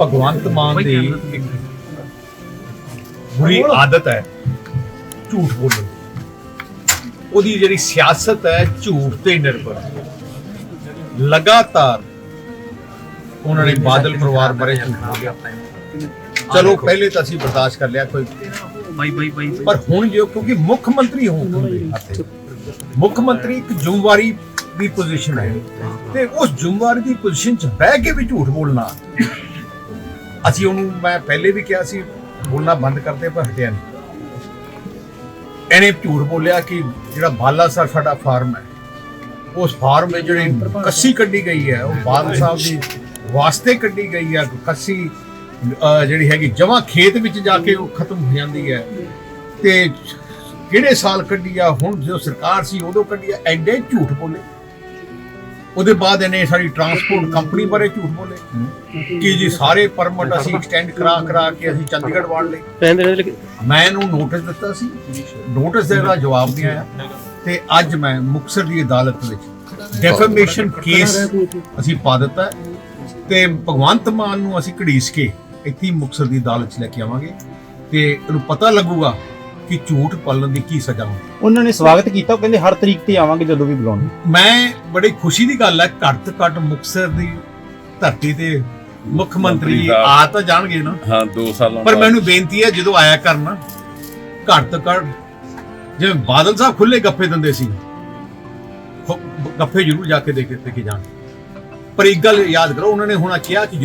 ਭਗਵੰਤ ਮਾਨ ਦੀ ਇੱਕ ਬੁਰੀ ਆਦਤ ਹੈ ਝੂਠ ਬੋਲਣ ਉਹਦੀ ਜਿਹੜੀ ਸਿਆਸਤ ਹੈ ਝੂਠ ਤੇ ਨਿਰਭਰ। ਹੈ। ਲਗਾਤਾਰ ਉਹਨਾਂ ਨੇ ਬਾਦਲ ਪਰਿਵਾਰ ਬਾਰੇ ਝੂਠ ਬੋਲਿਆ। ਚਲੋ ਪਹਿਲੇ ਤਾਂ ਅਸੀਂ ਬਰਦਾਸ਼ਤ ਕਰ ਲਿਆ ਕੋਈ ਬਾਈ ਬਾਈ ਬਾਈ ਪਰ ਹੁਣ ਜੋ ਕਿਉਂਕਿ ਮੁੱਖ ਮੰਤਰੀ ਹੋ ਹੁੰਦੇ ਹੱਥੇ। ਮੁੱਖ ਮੰਤਰੀ ਇੱਕ ਜ਼ਿੰਮੇਵਾਰੀ ਦੀ ਪੋਜੀਸ਼ਨ ਹੈ। ਤੇ ਉਸ ਜ਼ਿੰਮੇਵਾਰੀ ਦੀ ਪੋਜੀਸ਼ਨ 'ਚ ਬਹਿ ਕੇ ਵੀ ਝੂਠ ਬੋਲਣਾ ਅਸੀਂ ਉਹਨੂੰ ਮੈਂ ਪਹਿਲੇ ਵੀ ਕਿਹਾ ਸੀ, ਬੋਲਣਾ ਬੰਦ ਕਰਦੇ ਪਰ ਹਟਿਆ ਨਹੀਂ। ਇਹਨੇ ਝੂਠ ਬੋਲਿਆ ਕਿ ਜਿਹੜਾ ਬਾਲਾ ਬਾਲਾਸਰ ਸਾਡਾ ਫਾਰਮ ਹੈ, ਉਸ ਫਾਰਮ ਵਿੱਚ ਜਿਹੜੀ ਕੱਸੀ ਕੱਢੀ ਗਈ ਹੈ, ਉਹ ਬਾਦਲ ਸਾਹਿਬ ਦੀ ਵਾਸਤੇ ਕੱਢੀ ਗਈ ਹੈ, ਕੱਸੀ ਜਿਹੜੀ ਹੈਗੀ ਜਮਾ ਖੇਤ ਵਿੱਚ ਜਾ ਕੇ ਉਹ ਖਤਮ ਹੋ ਜਾਂਦੀ ਹੈ। ਤੇ ਕਿਹੜੇ ਸਾਲ ਕੱਢੀ ਆ, ਹੁਣ ਜੋ ਸਰਕਾਰ ਸੀ ਉਦੋਂ ਕੱਢੀ ਆ, ਐਡੇ ਝੂਠ ਬੋਲੇ। ਉਹਦੇ ਬਾਅਦ ਇਹਨੇ ਸਾਡੀ ਟਰਾਂਸਪੋਰਟ ਕੰਪਨੀ ਬਾਰੇ ਝੂਠ ਬੋਲੇ। ਕਿ ਜੀ ਸਾਰੇ ਪਰਮਿਟ ਅਸੀਂ ਐਕਸਟੈਂਡ ਕਰਾ ਕਰਾ ਕੇ ਅਸੀਂ ਚੰਡੀਗੜ੍ਹ ਵਾੜ ਲਏ। ਮੈਂ ਇਹਨੂੰ ਨੋਟਿਸ ਦਿੱਤਾ ਸੀ। ਨੋਟਿਸ ਦੇ ਦਾ ਜਵਾਬ ਨਹੀਂ ਆਇਆ। ਤੇ ਅੱਜ ਮੈਂ ਮੁਕਤਸਰ ਦੀ ਅਦਾਲਤ ਵਿੱਚ ਡੈਫੇਮੇਸ਼ਨ ਕੇਸ ਅਸੀਂ ਪਾ ਦਿੱਤਾ ਤੇ ਭਗਵੰਤ ਮਾਨ ਨੂੰ ਅਸੀਂ ਘੜੀਸ ਕੇ ਇੱਥੇ ਹੀ ਮੁਕਤਸਰ ਦੀ ਅਦਾਲਤ 'ਚ ਲੈ ਕੇ ਆਵਾਂਗੇ। ਤੇ ਇਹਨੂੰ ਪਤਾ ਲੱਗੂਗਾ ਕਿ ਝੂਠ ਪਲਣ ਦੀ ਕੀ ਸਜ਼ਾ ਹੁੰਦੀ ਉਹਨਾਂ ਨੇ ਸਵਾਗਤ ਕੀਤਾ ਉਹ ਕਹਿੰਦੇ ਹਰ ਤਰੀਕ ਤੇ ਆਵਾਂਗੇ ਜਦੋਂ ਵੀ ਬੁਲਾਉਣ ਮੈਂ ਬੜੀ ਖੁਸ਼ੀ ਦੀ ਗੱਲ ਹੈ ਘੱਟ ਤੋਂ ਘੱਟ ਮੁਕਤਸਰ ਦੀ ਧਰਤੀ ਤੇ ਮੁੱਖ ਮੰਤਰੀ ਮੰਤਰੀ ਸਾਹਿਬ। ਆ ਤਾਂ ਜਾਣਗੇ ਨਾ ਹਾਂ 2 ਸਾਲਾਂ ਪਰ ਬਾਅਦ। ਮੈਨੂੰ ਬੇਨਤੀ ਹੈ ਜਦੋਂ ਆਇਆ ਕਰਨਾ ਘੱਟ ਤੋਂ ਘੱਟ ਜਿਵੇਂ ਬਾਦਲ ਸਾਹਿਬ ਖੁੱਲੇ ਗੱਫੇ ਦਿੰਦੇ ਸੀ ਖੁ- ਗੱਫੇ ਜ਼ਰੂਰ ਜਾ ਕੇ ਦੇ ਕੇ ਦੇ ਕੇ ਜਾਣ ਪਰ ਇੱਕ ਗੱਲ ਯਾਦ ਕਰੋ ਉਹਨਾਂ ਨੇ ਹੁਣ ਕਿਹਾ ਕਿ